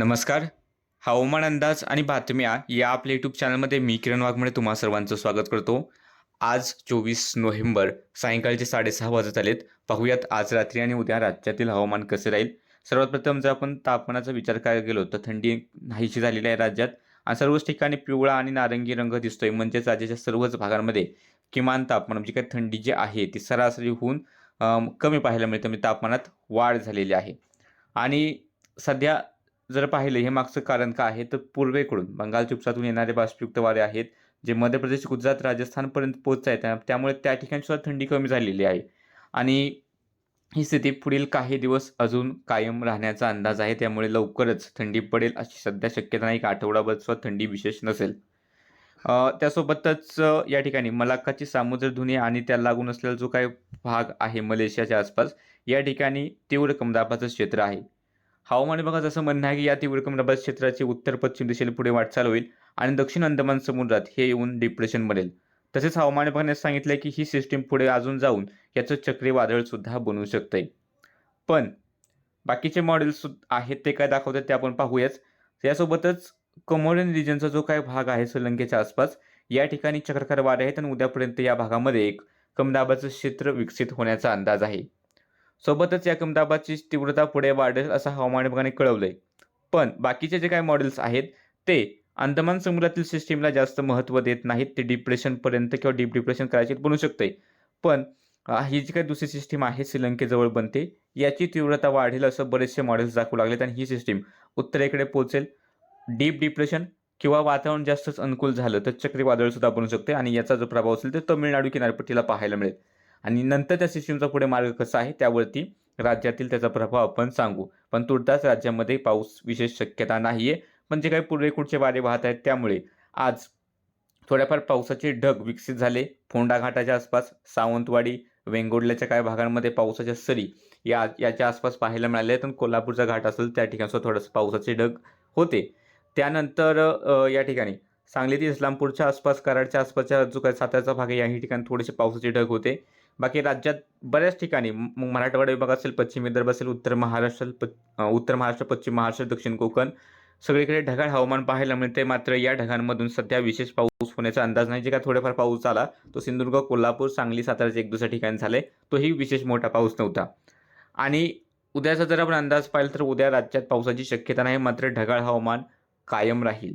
नमस्कार. हवामान अंदाज आणि बातम्या या आपल्या यूट्यूब चॅनलमध्ये मी किरण वाघमळे तुम्हा सर्वांचं स्वागत करतो. आज चोवीस नोव्हेंबर सायंकाळचे साडेसहा वाजत आलेत. पाहूयात आज रात्री आणि उद्या राज्यातील हवामान कसे राहील? सर्वात प्रथम जर आपण तापमानाचा विचार करायला गेलो तर थंडी नाहीशी झालेली आहे राज्यात. आणि सर्वच ठिकाणी पिवळा आणि नारंगी रंग दिसतोय. म्हणजेच राज्याच्या सर्वच भागांमध्ये किमान तापमान म्हणजे काय थंडी जी आहे ती सरासरीहून होऊन कमी पाहायला मिळते. म्हणजे तापमानात वाढ झालेली आहे. आणि सध्या जर पाहिलं हे मागचं कारण काय आहे? तर पूर्वेकडून बंगालच्या उपसातून येणारे बाष्पयुक्त वारे आहेत जे मध्य प्रदेश गुजरात राजस्थानपर्यंत पोहोचत आहेत त्यामुळे त्या ठिकाणी सुद्धा थंडी कमी झालेली आहे. आणि ही स्थिती पुढील काही दिवस अजून कायम राहण्याचा अंदाज आहे. त्यामुळे लवकरच थंडी पडेल अशी सध्या शक्यता नाही. एक आठवडाभर सुद्धा थंडी विशेष नसेल. त्यासोबतच या ठिकाणी मलाक्काची सामुद्रधुनी आणि त्या लागून असलेला जो काही भाग आहे मलेशियाच्या आसपास या ठिकाणी तीव्र कमदाबाचं क्षेत्र आहे. हवामान विभागाचं असं म्हणणं आहे की या तीव्र कमी क्षेत्राची उत्तर पश्चिम दिशेला पुढे वाटचाल होईल आणि दक्षिण अंदमान समुद्रात हे येऊन डिप्रेशन बनेल. तसेच हवामान विभागाने सांगितलं की ही सिस्टीम पुढे अजून जाऊन याचं चक्रीवादळ सुद्धा बनू शकतंय. पण बाकीचे मॉडेल्स आहेत ते काय दाखवतात ते आपण पाहूयाच. यासोबतच कमोरियन रिजनचा जो काय भाग आहे श्रीलंकेच्या आसपास या ठिकाणी चक्रकार वारे आहेत आणि उद्यापर्यंत या भागामध्ये एक कमदाबाचं क्षेत्र विकसित होण्याचा अंदाज आहे. सोबतच या कमदाबाची तीव्रता पुढे वाढेल असं हवामान विभागाने कळवलंय. पण बाकीचे जे काही मॉडेल्स आहेत ते अंदमान समुद्रातील सिस्टीमला जास्त महत्त्व देत नाहीत ते डिप्रेशनपर्यंत किंवा डीप डिप्रेशन करायचे बनू शकते पण ही जी काही दुसरी सिस्टीम आहे श्रीलंकेजवळ बनते याची तीव्रता वाढेल असं बरेचसे मॉडेल्स दाखवू लागलेत आणि ही सिस्टीम उत्तरेकडे पोहोचेल. डीप डिप्रेशन किंवा वातावरण जास्तच अनुकूल झालं तर चक्रीवादळ सुद्धा बनू शकते आणि याचा जो प्रभाव असेल तर तमिळनाडू किनारपट्टीला पाहायला मिळेल. आणि नंतर त्या सिस्टीमचा पुढे मार्ग कसा आहे त्यावरती राज्यातील त्याचा प्रभाव आपण सांगू. पण तुर्तास राज्यामध्ये पाऊस विशेष शक्यता नाही आहे पण जे काही पूर्वेकडचे वारे वाहत आहेत त्यामुळे आज थोड्याफार पावसाचे ढग विकसित झाले. फोंडा घाटाच्या आसपास सावंतवाडी वेंगुर्ल्याच्या काही भागांमध्ये पावसाच्या सरी या याच्या आसपास पाहायला मिळाले आहेत. कोल्हापूरचा घाट असेल त्या ठिकाणचं थोडंसं पावसाचे ढग होते. त्यानंतर या ठिकाणी सांगली ते इस्लामपूरच्या आसपास कराडच्या आसपासच्या जो काही साताऱ्याचा भाग आहे. याही ठिकाणी थोडेसे पावसाचे ढग होते. बाकी राज्यात बऱ्याच ठिकाणी मग मराठवाडा विभाग असेल पश्चिम विदर्भ असेल उत्तर महाराष्ट्र प- उत्तर महाराष्ट्र पश्चिम महाराष्ट्र दक्षिण कोकण सगळीकडे ढगाळ हवामान पाहायला मिळते. मात्र या ढगांमधून सध्या विशेष पाऊस होण्याचा अंदाज नाही. जे का थोडेफार पाऊस आला तो सिंधुदुर्ग कोल्हापूर सांगली साताराचे एक दुसऱ्या ठिकाणी झाले. तोही विशेष मोठा पाऊस नव्हता. आणि उद्याचा जर आपण अंदाज पाहिला तर उद्या राज्यात पावसाची शक्यता नाही. मात्र ढगाळ हवामान कायम राहील.